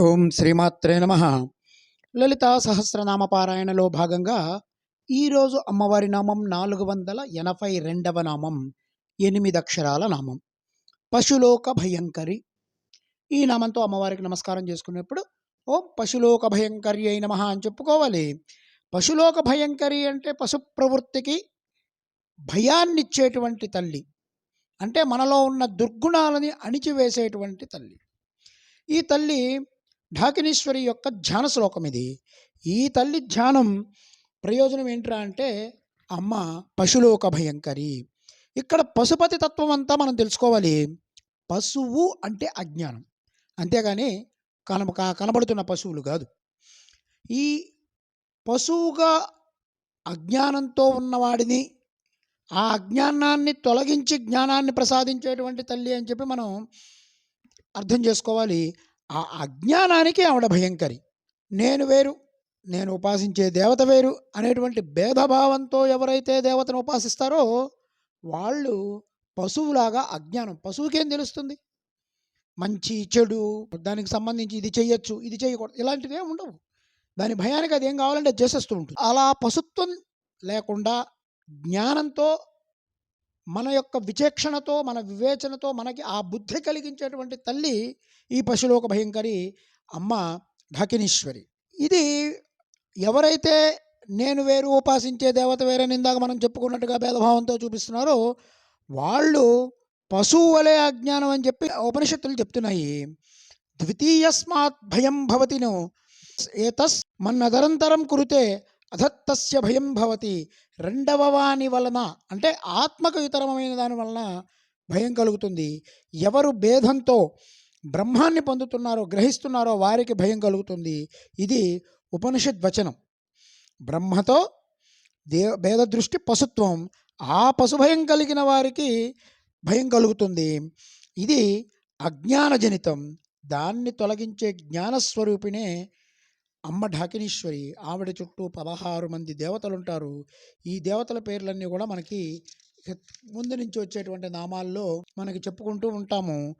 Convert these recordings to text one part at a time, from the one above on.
ఓం శ్రీమాత్రే నమ. లలితా సహస్రనామ పారాయణలో భాగంగా ఈరోజు అమ్మవారి నామం నాలుగు వందల ఎనభై రెండవ నామం ఎనిమిది అక్షరాల నామం. పశులోక భయంకరి. ఈ నామంతో అమ్మవారికి నమస్కారం చేసుకునేప్పుడు ఓం పశులోక భయంకరి అయిన మహా అని చెప్పుకోవాలి. పశులోక భయంకరి అంటే పశు ప్రవృత్తికి భయాన్నిచ్చేటువంటి తల్లి. అంటే మనలో ఉన్న దుర్గుణాలని అణిచివేసేటువంటి తల్లి. ఈ తల్లి ఢాకినీశ్వరి యొక్క ధ్యాన శ్లోకం ఇది. ఈ తల్లి ధ్యానం ప్రయోజనం ఏంట్రా అంటే అమ్మ పశులోక భయంకరి. ఇక్కడ పశుపతి తత్వం అంతా మనం తెలుసుకోవాలి. పశువు అంటే అజ్ఞానం. అంతేగాని కన కనబడుతున్న పశువులు కాదు. ఈ పశువుగా అజ్ఞానంతో ఉన్నవాడిని ఆ అజ్ఞానాన్ని తొలగించి జ్ఞానాన్ని ప్రసాదించేటువంటి తల్లి అని చెప్పి మనం అర్థం చేసుకోవాలి. ఆ అజ్ఞానానికి ఆవిడ భయంకరి. నేను వేరు నేను ఉపాసించే దేవత వేరు అనేటువంటి భేదభావంతో ఎవరైతే దేవతను ఉపాసిస్తారో వాళ్ళు పశువులాగా అజ్ఞానం. పశువుకేం తెలుస్తుంది? మంచి చెడు దానికి సంబంధించి ఇది చేయొచ్చు ఇది చేయకూడదు ఇలాంటివి ఏమి ఉండవు. దాని భయానికి అది ఏం కావాలంటే చేసేస్తూ ఉంటుంది. అలా పశుత్వం లేకుండా జ్ఞానంతో మన యొక్క విచక్షణతో మన వివేచనతో మనకి ఆ బుద్ధి కలిగించేటువంటి తల్లి ఈ పశులోక భయంకరి అమ్మ ఢకినీశ్వరి ఇది ఎవరైతే నేను వేరు ఉపాసించే దేవత వేరని ఇందాక మనం చెప్పుకున్నట్టుగా భేదభావంతో చూపిస్తున్నారో వాళ్ళు పశువు వలె అజ్ఞానం అని చెప్పి ఉపనిషత్తులు చెప్తున్నాయి. ద్వితీయస్మాత్ భయం భవతిను. ఏతస్ మన్నదరంతరం కురితే అధత్తస్య భయం భవతి. రెండవ వాని వలన అంటే ఆత్మకు ఇతరమైన దాని వలన భయం కలుగుతుంది. ఎవరు భేదంతో బ్రహ్మాన్ని పొందుతున్నారో గ్రహిస్తున్నారో వారికి భయం కలుగుతుంది. ఇది ఉపనిషద్ వచనం బ్రహ్మతో దే భేద దృష్టి పశుత్వం ఆ పశుభయం కలిగిన వారికి భయం కలుగుతుంది. ఇది అజ్ఞానజనితం. దాన్ని తొలగించే జ్ఞానస్వరూపిణే అమ్మ ఢాకినీశ్వరి ఆవిడ చుట్టూ పదహారు మంది దేవతలు ఉంటారు ఈ దేవతల పేర్లన్నీ కూడా మనకి ముందు నుంచి వచ్చేటువంటి నామాల్లో మనకి చెప్పుకుంటూ ఉంటాము.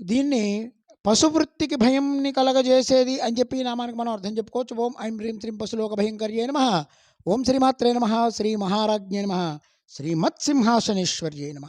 దీన్ని పశువృత్తికి భయంని కలగజేసేది అని చెప్పి ఈ నామానికి మనం అర్థం చెప్పుకోవచ్చు. ఓం ఐం హ్రీం శ్రీం పశులోక భయంకర్యే నమ. ఓం శ్రీమాత్రే నమ. శ్రీ మహారాజ్ఞే నమ. శ్రీమత్సింహాసనేశ్వర్యే నమ.